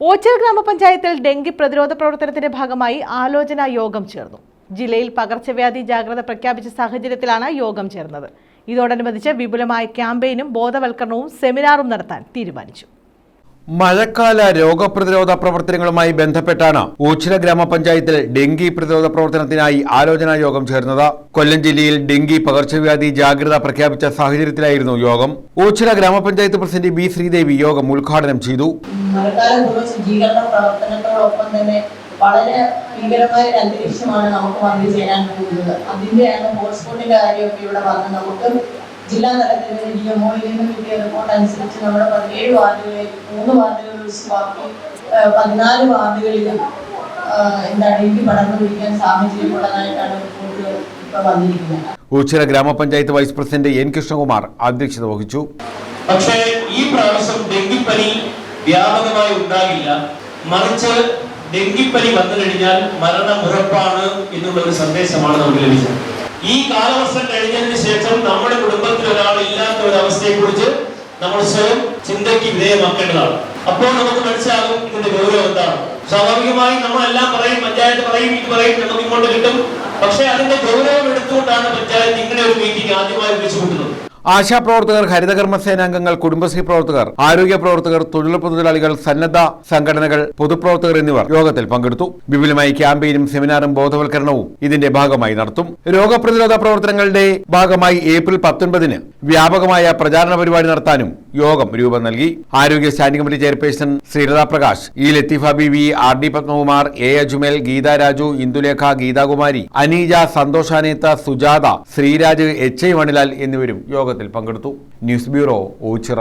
ഓച്ചിറ ഗ്രാമപഞ്ചായത്തിൽ ഡെങ്കി പ്രതിരോധ പ്രവർത്തനത്തിന്റെ ഭാഗമായി ആലോചനാ യോഗം ചേർന്നു. ജില്ലയിൽ പകർച്ചവ്യാധി ജാഗ്രത പ്രഖ്യാപിച്ച സാഹചര്യത്തിലാണ് യോഗം ചേർന്നത്. ഇതോടനുബന്ധിച്ച് വിപുലമായ ക്യാമ്പയിനും ബോധവൽക്കരണവും സെമിനാറും നടത്താൻ തീരുമാനിച്ചു. മഴക്കാല രോഗപ്രതിരോധ പ്രവർത്തനങ്ങളുമായി ബന്ധപ്പെട്ടാണ് ഊച്ചിര ഗ്രാമപഞ്ചായത്തിൽ ഡെങ്കി പ്രതിരോധ പ്രവർത്തനത്തിനായി ആലോചനാ യോഗം ചേർന്നത്. കൊല്ലം ജില്ലയിൽ ഡെങ്കി പകർച്ചവ്യാധി ജാഗ്രത പ്രഖ്യാപിച്ച സാഹചര്യത്തിലായിരുന്നു യോഗം. ഊച്ചിര ഗ്രാമപഞ്ചായത്ത് പ്രസിഡന്റ് ബി ശ്രീദേവി യോഗം ഉദ്ഘാടനം ചെയ്തു. വളരെ ഭീകരമായ ഒരു അന്തരീക്ഷമാണ് നമുക്ക് വന്നു ചേരാൻ പോകുന്നത് അതിന്റെയാണ് ഹോട്ട്സ്പോട്ടിന്റെ കാര്യമൊക്കെ ഇവിടെ വന്ന് നമുക്ക് ജില്ലാ തലത്തിൽ ഡി എംഒയിൽ നിന്ന് കിട്ടിയ റിപ്പോർട്ട് അനുസരിച്ച് നമ്മുടെ പതിനേഴ് വാർഡുകളിൽ മൂന്ന് വാർഡുകളിൽ വെച്ച് ബാക്കി പതിനാല് വാർഡുകളിലും എന്താണ് എനിക്ക് പടർന്നു പിടിക്കാൻ സാഹചര്യമുള്ളതായിട്ടാണ് റിപ്പോർട്ട് ഇപ്പൊ വന്നിരിക്കുന്നത്. ഓച്ചിറ ഗ്രാമപഞ്ചായത്ത് വൈസ് പ്രസിഡന്റ് എൻ കൃഷ്ണകുമാർ അധ്യക്ഷത വഹിച്ചു. പക്ഷേ ഈ പ്രാവശ്യം ഡെങ്കിപ്പനി വ്യാപകമായി ഉണ്ടാകില്ല. മറിച്ച് ഡെങ്കിപ്പനി വന്നു കഴിഞ്ഞാൽ മരണം ഉറപ്പാണ് എന്നുള്ള ഒരു സന്ദേശമാണ് നമുക്ക് ലഭിച്ചത്. ഈ കാലവർഷം കഴിഞ്ഞതിന് ശേഷം നമ്മുടെ കുടുംബത്തിൽ ഒരാൾ ഇല്ലാത്ത ഒരു അവസ്ഥയെ കുറിച്ച് നമ്മൾ സ്വയം ചിന്തയ്ക്ക് വിധേയമാക്കേണ്ടതാണ്. അപ്പോൾ നമുക്ക് മനസ്സിലാകും ഇതിന്റെ ഗൗരവം എന്താണ്. സ്വാഭാവികമായും നമ്മളെല്ലാം പറയും പഞ്ചായത്ത് പറയും ഇത് പറയും നമുക്ക് ഇങ്ങോട്ട് കിട്ടും. പക്ഷെ അതിന്റെ ഗൗരവം എടുത്തുകൊണ്ടാണ് പഞ്ചായത്ത് ഇങ്ങനെ ഒരു മീറ്റിംഗ് ആദ്യമായി വിളിച്ചു കൂട്ടുന്നത് ആശാപ്രവർത്തകർ ഹരിതകർമ്മ സേനാംഗങ്ങൾ കുടുംബശ്രീ പ്രവർത്തകർ ആരോഗ്യ പ്രവർത്തകർ തൊഴിലുറപ്പ് തൊഴിലാളികൾ സന്നദ്ധ സംഘടനകൾ പൊതുപ്രവർത്തകർ എന്നിവർ യോഗത്തിൽ പങ്കെടുത്തു. വിപുലമായി ക്യാമ്പയിനും സെമിനാറും ബോധവൽക്കരണവും ഇതിന്റെ ഭാഗമായി നടത്തും. രോഗപ്രതിരോധ പ്രവർത്തനങ്ങളുടെ ഭാഗമായി ഏപ്രിൽ പത്തൊൻപതിന് വ്യാപകമായ പ്രചാരണ പരിപാടി നടത്താനും യോഗം രൂപം നൽകി. ആരോഗ്യ standing committee chairperson Sreelatha Prakash E Latheefa BV R D Padmakumar A അജുമേൽ Geetha Raju Indulekha Geethakumari Aneeja സന്തോഷാനേത്ത സുജാത ശ്രീരാജ് എച്ച് ഐ മണിലാൽ എന്നിവരും യോഗത്തിൽ പങ്കെടുത്തു. News bureau Ochira.